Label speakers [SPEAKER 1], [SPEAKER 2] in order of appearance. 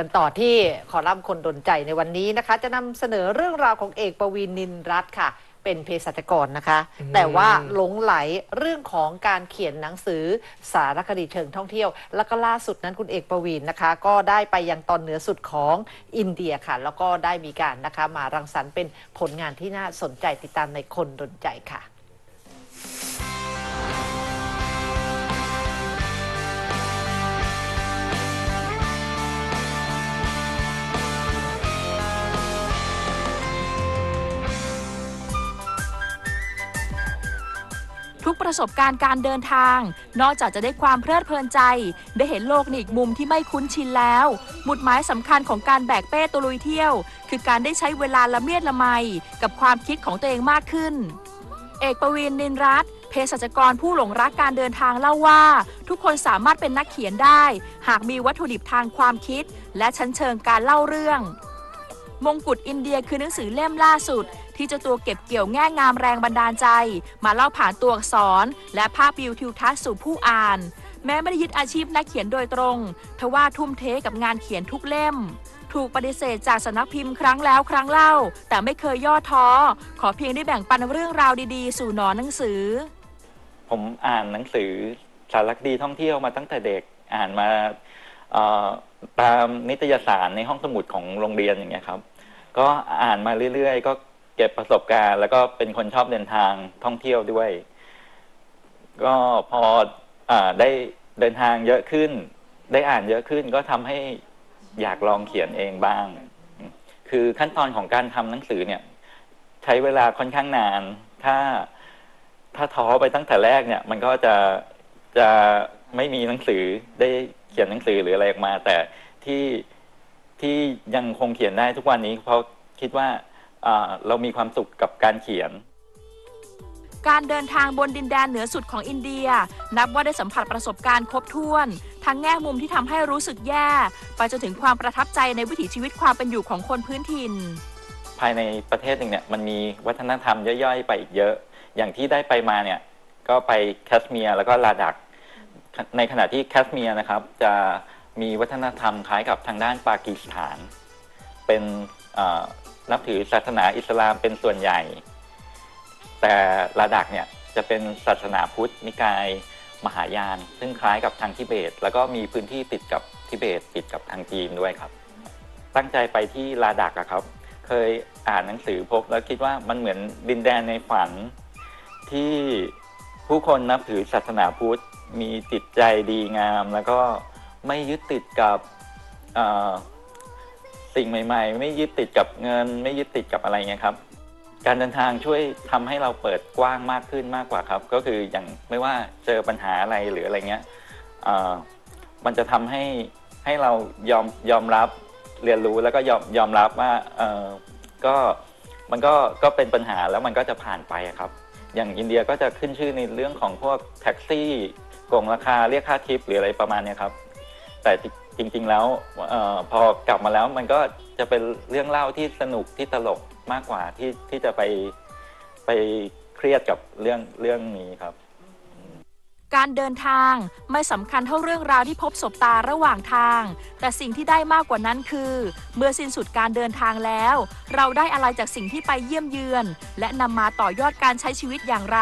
[SPEAKER 1] กันต่อที่คอลัมน์คนดนใจในวันนี้นะคะ จะนำเสนอเรื่องราวของเอกปวีณนินรัตน์ค่ะ เป็นเภสัชกรนะคะ แต่ว่าหลงไหลเรื่องของการเขียนหนังสือสารคดีเชิงท่องเที่ยว แล้วก็ล่าสุดนั้นคุณเอกปวีณนะคะ ก็ได้ไปยังตอนเหนือสุดของอินเดียค่ะ แล้วก็ได้มีการนะคะมารังสรรค์เป็นผลงานที่น่าสนใจติดตามในคนดนใจค่ะ
[SPEAKER 2] ทุกประสบการณ์การเดินทาง นอกจากจะได้ความเพลิดเพลินใจ ได้เห็นโลกในอีกมุมที่ไม่คุ้นชินแล้วหมุดหมายสำคัญของการแบกเป้ตะลุยเที่ยว คือการได้ใช้เวลาละเมียดละไม กับความคิดของตัวเองมากขึ้น เอกประวินนินรัตนเภสัชกรผู้หลงรักการเดินทางเล่าว่า ทุกคนสามารถเป็นนักเขียนได้ หากมีวัตถุดิบทางความคิด และชั้นเชิงการเล่าเรื่อง มงกุฎอินเดียคือหนังสือเล่มล่าสุด ที่เจะตัวเก็บเกี่ยวแง่งามแรงบันดาลใจ มาเล่าผ่านตัวอักษร และภาพวิวทิวทัศน์สู่ผู้อ่าน แม้ไม่ได้ยึดอาชีพนักเขียนโดยตรงทว่าทุ่มเทกับงานเขียนทุกเล่มถูกปฏิเสธจากสำนักพิมพ์ครั้งแล้วครั้งเล่า แต่ไม่เคยย่อท้อ ขอเพียงได้แบ่งปันเรื่องราวดีๆ สู่หนอนหนังสือ
[SPEAKER 3] ผมอ่านหนังสือสารคดีท่องเที่ยวมาตั้งแต่เด็กอ่านมาตามนิตยสารในห้องสมุดของโรงเรียนอย่างเงี้ยครับ ก็อ่านมาเรื่อยๆ ก็ เก็บประสบการณ์ แล้วก็เป็นคนชอบเดินทางท่องเที่ยวด้วย ก็พออาได้เดินทางเยอะขึ้น ได้อ่านเยอะขึ้นก็ทำให้อยากลองเขียนเองบ้าง คือขั้นตอนของการทำหนังสือเนี่ย ใช้เวลาค่อนข้างนาน ถ้าถ้าท้อไปตั้งแต่แรกเนี่ย มันก็จะจะไม่มีหนังสือได้เขียนหนังสือหรืออะไรออกมา แต่ที่ที่ยังคงเขียนได้ทุกวันนี้เพราะคิดว่า เรามีความสุขกับการเขียน
[SPEAKER 2] การเดินทางบนดินแดนเหนือสุดของอินเดีย นับว่าได้สัมผัสประสบการณ์ครบถ้วน ทั้งแง่มุมที่ทำให้รู้สึกแย่ ไปจนถึงความประทับใจในวิถีชีวิตความเป็นอยู่ของคนพื้นถิ่น
[SPEAKER 3] ภายในประเทศหนึ่งเนี่ยมันมีวัฒนธรรมย่อยๆ ไปอีกเยอะ อย่างที่ได้ไปมาเนี่ยก็ไปแคชเมียร์แล้วก็ลาดัก ในขณะที่แคชเมียร์นะครับจะมีวัฒนธรรมคล้ายกับทางด้านปากีสถาน เป็นเอ่อ นับถือศาสนาอิสลามเป็นส่วนใหญ่ แต่ลาดักเนี่ยจะเป็นศาสนาพุทธนิกายมหายาน ซึ่งคล้ายกับทางทิเบต แล้วก็มีพื้นที่ติดกับทิเบตติดกับทางจีนด้วยครับ ตั้งใจไปที่ลาดักอะครับ เคยอ่านหนังสือพบแล้วคิดว่ามันเหมือนดินแดนในฝัน ที่ผู้คนนับถือศาสนาพุทธมีจิตใจดีงาม แล้วก็ไม่ยึดติดกับ สิ่งใหม่ ๆ ไม่ยึดติดกับเงิน ไม่ยึดติดกับอะไรเงี้ยครับ การเดินทางช่วยทำให้เราเปิดกว้างมากขึ้นมากกว่าครับ ก็คืออย่างไม่ว่าเจอปัญหาอะไรหรืออะไรเงี้ยมันจะทำให้ให้เรายอมยอมรับเรียนรู้แล้วก็ยอมยอมรับว่าเออก็มันก็ก็เป็นปัญหาแล้วมันก็จะผ่านไปครับ อย่างอินเดียก็จะขึ้นชื่อในเรื่องของพวกแท็กซี่โกงราคาเรียกค่าทิปหรืออะไรประมาณนี้ครับ แต่จริง ๆ แล้วออพอกลับมาแล้วมันก็จะเป็นเรื่องเล่าที่สนุกที่ตลกมากกว่าที่ที่จะไปไปเครียดกับเรื่องเรื่องนี้ครับ
[SPEAKER 2] การเดินทางไม่สำคัญเท่าเรื่องราวที่พบศบตาระหว่างทาง แต่สิ่งที่ได้มากกว่านั้นคือ เมื่อสิ้นสุดการเดินทางแล้ว เราได้อะไรจากสิ่งที่ไปเยี่ยมเยือน และนำมาต่อยอดการใช้ชีวิตอย่างไร